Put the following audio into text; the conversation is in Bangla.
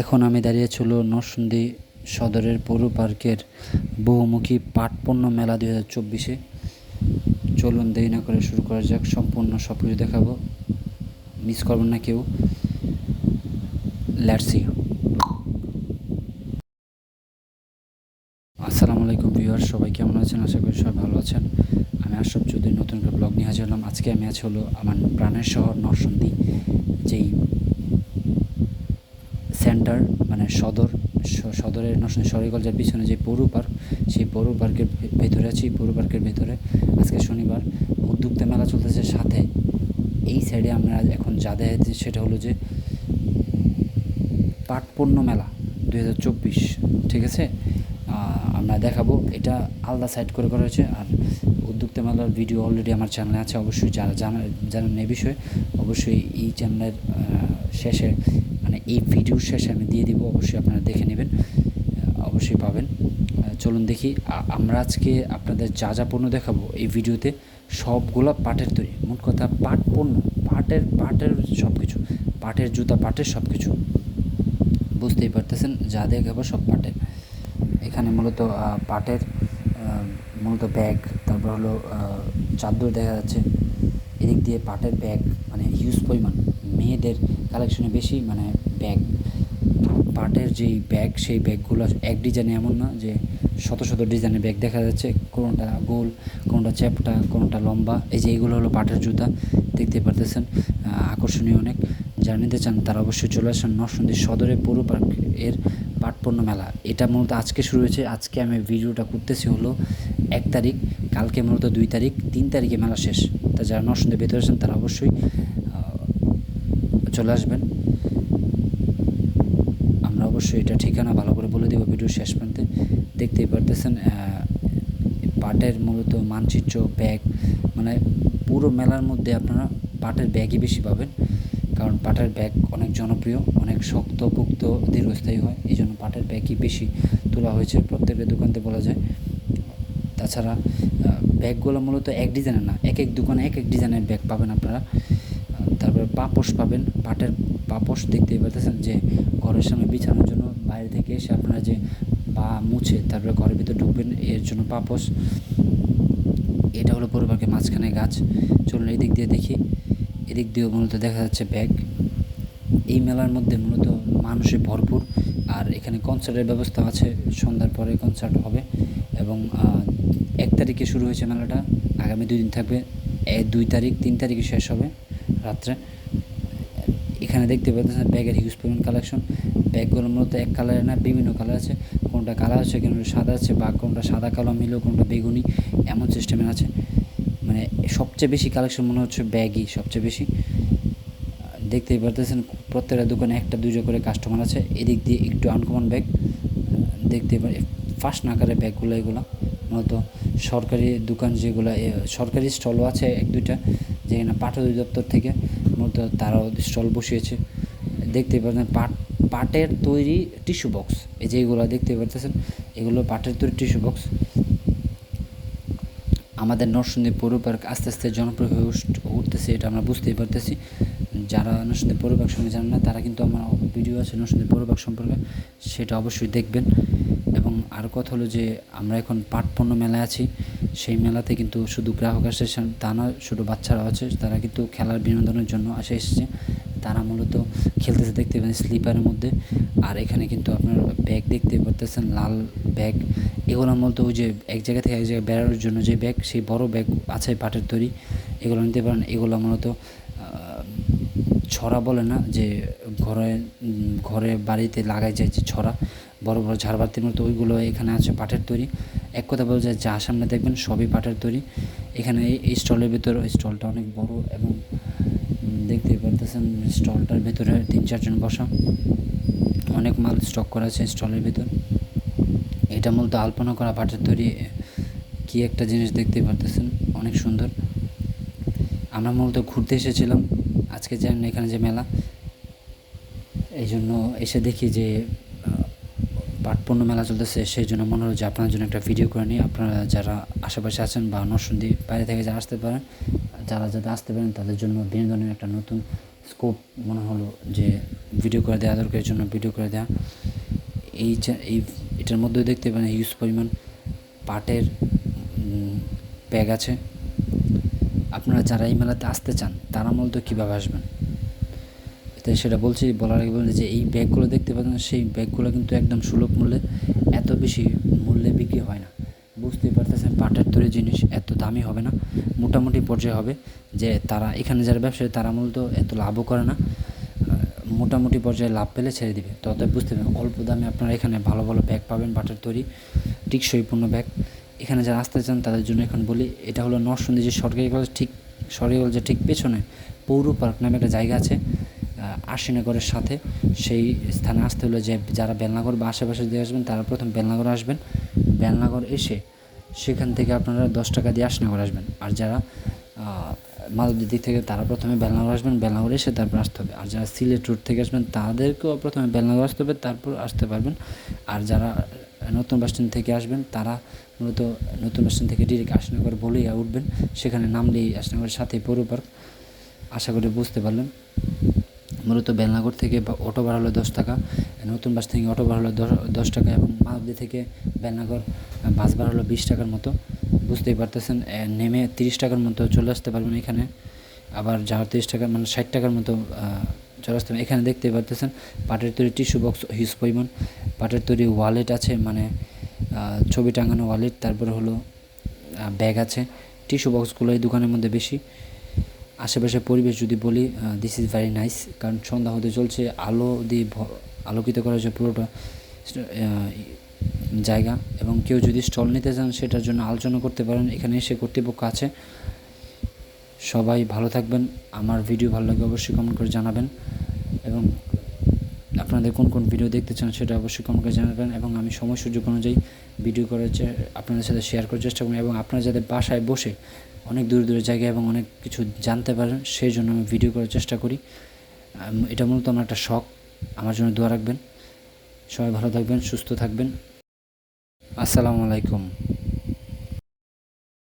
এখন আমি দাঁড়িয়েছি হলো নরসিংদী সদরের পৌর পার্কের বহুমুখী পাটপণ্য মেলা দুই হাজার চব্বিশে। চলুন দেরি না করে শুরু করা যাক, সম্পূর্ণ সব কিছু দেখাবো। মিস করবেন না কেউ। ল্যাটসি আসসালামু আলাইকুম ভিউয়ার সবাই কেমন আছেন? আশা করি সবাই ভালো আছেন। আমি আশরাফ চৌধুরী, নতুন করে ব্লগ নিয়ে হাজির হলাম। আজকে আমি আছি হলো আমার প্রাণের শহর নরসিংদী, যেই সেন্টার মানে সদর সদরের সরকারি পিছনে যে পৌর পার্ক সেই পৌর পার্কের ভেতরে আছি, পৌর পার্কের ভেতরে। আজকে শনিবার, উদ্যোক্তা মেলা চলতেছে সাথে। এই সাইডে আমরা এখন যা দেখাচ্ছি সেটা হলো যে পাটপণ্য মেলা দু হাজার চব্বিশ, ঠিক আছে? আমরা দেখাবো। এটা আলাদা সাইড করে করা হয়েছে। আর উদ্যোক্তা মেলার ভিডিও অলরেডি আমার চ্যানেলে আছে। অবশ্যই যারা জানা- জানেন এই বিষয়ে, অবশ্যই এই চ্যানেলের শেষে মানে এই ভিডিওর শেষে আমি দিয়ে দিব। অবশ্যই আপনারা দেখে নেবেন অবশ্যই পাবেন। চলুন দেখি। আমরা আজকে আপনাদের যা যা পণ্য দেখাবো এই ভিডিওতে সবগুলো পাটের তৈরি। মোট কথা পাট পণ্য, পাটের পাটের সব কিছু পাটের জুতা, পাটের সব কিছু বুঝতেই পারতেছেন? যা দেখাবো সব পাটের। এখানে মূলত পাটের মূলত ব্যাগ, তারপর হলো চাদর দেখা যাচ্ছে। এদিক দিয়ে পাটের ব্যাগ মানে হিউজ পরিমাণ। মেয়েদের কালেকশনে বেশি মানে ব্যাগ। পাটের যেই ব্যাগ, সেই ব্যাগগুলো এক ডিজাইনে এমন না যে শত শত ডিজাইনের ব্যাগ দেখা যাচ্ছে। কোনোটা গোল, কোনোটা চ্যাপটা, কোনোটা লম্বা। এই যে এইগুলো হলো পাটের জুতা, দেখতে পারতেছেন। আকর্ষণীয় অনেক। যারা নিতে চান তারা অবশ্যই চলে আসেন নরসিংদী সদরে পৌর পার্কের পাটপণ্য মেলা। এটা মূলত আজকে শুরু হয়েছে। আজকে আমি ভিডিওটা করতেছি হলো এক তারিখ, কালকে মূলত দুই তারিখ, তিন তারিখে মেলা শেষ। তা যারা নরসিংদীর ভেতরে আছেন তারা অবশ্যই চলে আসবেন। আমরা অবশ্যই এটা ঠিকানা ভালো করে বলে দেবো ভিডিও শেষ প্রান্তে। দেখতেই পারতেছেন পাটের মূলত মানচিত্র, ব্যাগ মানে পুরো মেলার মধ্যে আপনারা পাটের ব্যাগই বেশি পাবেন। কারণ পাটের ব্যাগ অনেক জনপ্রিয়, অনেক শক্ত পুক্ত দীর্ঘস্থায়ী হয় এই জন্য পাটের ব্যাগই বেশি তোলা হয়েছে প্রত্যেকটা দোকানতে বলা যায়। তাছাড়া ব্যাগগুলো মূলত এক ডিজাইনের না, এক এক দোকানে এক এক ডিজাইনের ব্যাগ পাবেন আপনারা। তারপরে পাপোশ পাবেন, পাটের পাপোশ দেখতেই পারতেছেন যে ঘরের সামনে বিছানোর জন্য বাইরে থেকে এসে আপনারা যে পা মুছে তারপরে ঘরের ভিতর ঢুকবেন, এর জন্য পাপোশ। এটা হলো পরিবারকে মাঝখানে গাছ। চলুন এই দিক দিয়ে দেখি। এদিক দিয়েও মূলত দেখা যাচ্ছে ব্যাগ। এই মেলার মধ্যে মূলত মানুষে ভরপুর। আর এখানে কনসার্টের ব্যবস্থা আছে, সন্ধ্যার পরে কনসার্ট হবে এবং এক তারিখে শুরু হয়েছে মেলাটা। আগামী দুই দিন থাকবে। দুই তারিখ, তিন তারিখে শেষ হবে রাত্রে। এখানে দেখতে পাচ্ছেন ব্যাগের হিউজ পরিমাণ কালেকশন ব্যাগগুলো মূলত এক কালারের না, বিভিন্ন কালার আছে। কোনটা কালার আছে, কোনটা সাদা আছে, বা কোনটা সাদা কালো মিলেও কোনটা বেগুনি, এমন সিস্টেমের আছে। মানে সবচেয়ে বেশি কালেকশন মনে হচ্ছে ব্যাগই সবচেয়ে বেশি। দেখতেই পারতেছেন প্রত্যেকটা দোকানে একটা দুটো করে কাস্টমার আছে। এদিক দিয়ে একটু আনকমন ব্যাগ দেখতে পারি ফার্স্ট নাকারের ব্যাগগুলো এগুলো। মূলত সরকারি দোকান যেগুলো সরকারি স্টলও আছে এক, দুইটা, যেখানে পাট অধিদপ্তর থেকে মূলত তারাও স্টল বসিয়েছে। দেখতে পাচ্ছেন পাট, পাটের তৈরি টিস্যু বক্স এই যে এগুলো দেখতে পারতেছেন, এগুলো পাটের তৈরি টিস্যু বক্স আমাদের নরসিংদী পৌর পার্ক আস্তে আস্তে জনপ্রিয় হয়ে উঠ- উঠতেছে, এটা আমরা বুঝতেই পারতেছি। যারা নরসিংদী পৌর পার্ক সঙ্গে জানেন না, তারা কিন্তু আমার ভিডিও আছে নরসিংদী পৌর পার্ক সম্পর্কে, সেটা অবশ্যই দেখবেন। এবং আর কথা হলো যে, আমরা এখন পাট পণ্য মেলায় আছি। সেই মেলাতে কিন্তু শুধু গ্রাহক আসে তা না, ছোটো বাচ্চারা আছে, তারা কিন্তু খেলার বিনোদনের জন্য আসে, এসেছে। তারা মূলত খেলতেছে, দেখতে পাচ্ছেন স্লিপারের মধ্যে। আর এখানে কিন্তু আপনার ব্যাগ দেখতে পারতেছেন, লাল ব্যাগ। এগুলো মূলত ওই যে এক জায়গা থেকে এক জায়গায় বেড়ানোর জন্য যে ব্যাগ, সেই বড় ব্যাগ আছে পাটের তৈরি। এগুলো নিতে পারেন। এগুলো মূলত ছড়া বলে না, যে ঘরে ঘরে বাড়িতে লাগাই যায় যে ছড়া। বড় বড় ঝাড়বাতির মতো ওইগুলো এখানে আছে পাটের তৈরি। এক কথা বলা যায় যা সামনে দেখবেন সবই পাটের তৈরি। এখানে এই- স্টলের ভিতর স্টলটা অনেক বড় এবং দেখতেই পারতেছেন স্টলটার ভিতরে তিন চারজন বসা। অনেক মাল স্টক করা আছে স্টলের ভিতর। এটা মূলত আলপনা করা পাটের তৈরি। কি একটা জিনিস দেখতেই পারতেছেন, অনেক সুন্দর। আমরা মূলত ঘুরতে এসেছিলাম, আজকে জানেন এখানে যে মেলা। এই জন্য এসে দেখি যে পাটপণ্য মেলা চলতেছে, সেই জন্য মনে হলো যে আপনার জন্য একটা ভিডিও করে নিই। আপনারা যারা আশেপাশে আছেন বা নরসিংদী বাইরে থেকে যারা আসতে পারেন, যারা যাতে আসতে পারেন, তাদের জন্য বিনোদনের একটা নতুন স্কোপ মনে হলো যে ভিডিও করে দেওয়া দরকার এর জন্য ভিডিও করে দেওয়া। এই এই এটার মধ্যে দেখতে পারেন হিউজ পরিমাণ পাটের ব্যাগ আছে। আপনারা যারা এই মেলাতে আসতে চান, তারা মূলত কীভাবে আসবেন? তাই সেটা বলছি, বলার আগে বলেন যে এই ব্যাগগুলো দেখতে পাচ্ছেন, সেই ব্যাগগুলো কিন্তু একদম সুলভ মূল্যে এত বেশি মূল্যে বিক্রি হয় না। বুঝতেই পারতেছেন, পাটের তৈরি জিনিস এত দামি হবে না, মোটামুটি পর্যায়ে হবে যে তারা, এখানে যারা ব্যবসায়ী, তারা মূলত এত লাভও করে না মোটামুটি পর্যায়ে লাভ পেলে ছেড়ে দিবে। তো অতএব বুঝতে পারবেন, অল্প দামে আপনারা এখানে ভালো ভালো ব্যাগ পাবেন, পাটের তৈরি টিকসইপূর্ণ ব্যাগ। এখানে যারা আসতে চান, তাদের জন্য এখন বলি, এটা হলো নরসিংদী যে সরকারি কলেজ, ঠিক সরকারি কলেজের ঠিক পেছনে পৌর পার্ক নামে একটা জায়গা আছে আশিনগরের সাথে, সেই স্থানে আসতে হলে যে যারা বেলনাগর বা আশেপাশে দিয়ে আসবেন, তারা প্রথম বেলনাগর আসবেন। বেলনাগর এসে সেখান থেকে আপনারা দশ টাকা দিয়ে আশিনগর আসবেন। আর যারা মালদির দিক থেকে তারা প্রথমে বেলনাগর আসবেন, বেলনাগর এসে তারপর আসতে হবে। আর যারা সিলেট রোড থেকে আসবেন, তাদেরকেও প্রথমে বেলনাগর আসতে হবে, তারপর আসতে পারবেন। আর যারা নতুন বাস স্ট্যান্ড থেকে আসবেন, তারা মূলত নতুন বাস স্ট্যান্ড থেকে ডিরেক্ট আশিনগর বলেই উঠবেন। সেখানে নামলেই আশিনগরের সাথে পৌর পার্ক আশা করি বুঝতে পারলেন। মূলত বেলনাগর থেকে অটো ভাড়া হলো দশ টাকা নতুন বাস থেকে অটো ভাড়া হলো দশ টাকা এবং মালদি থেকে বেলনাগর বাস ভাড়া হলো বিশ টাকার মতো। বুঝতেই পারতেছেন নেমে তিরিশ টাকার মতো চলে আসতে পারবেন এখানে। আবার যাওয়ার তিরিশ টাকা মানে ষাট টাকার মতো চলে আসতে এখানে দেখতে পারতেছেন, পাটের তৈরি টিস্যু বক্স হিউজ পরিমাণ। পাটের তৈরি ওয়ালেট আছে মানে ছবি টাঙানো ওয়ালেট তারপরে হলো ব্যাগ আছে। টিস্যু বক্সগুলো এই দোকানের মধ্যে বেশি। আশেপাশের পরিবেশ যদি বলি দিস ইজ ভেরি নাইস কারণ সন্ধ্যা হতে চলছে, আলো দিয়ে আলোকিত করা হয়েছে পুরোটা জায়গা। এবং কেউ যদি স্টল নিতে চান, সেটার জন্য আলোচনা করতে পারেন। এখানে এসে কর্তৃপক্ষ আছে। সবাই ভালো থাকবেন। আমার ভিডিও ভালো লাগে অবশ্যই কমেন্ট করে জানাবেন। এবং আপনাদের কোন কোন ভিডিও দেখতে চান, সেটা অবশ্যই কমেন্ট করে জানাবেন। এবং আমি সময় সুযোগ অনুযায়ী ভিডিও করার আপনাদের সাথে শেয়ার করার চেষ্টা করি এবং আপনারা যাতে বাসায় বসে অনেক দূর দূরের জায়গায় এবং অনেক কিছু জানতে পারেন, সেই জন্য আমি ভিডিও করার চেষ্টা করি। এটা মূলত আমার একটা শখ। আমার জন্য দোয়া রাখবেন। সবাই ভালো থাকবেন, সুস্থ থাকবেন। আসসালামু আলাইকুম।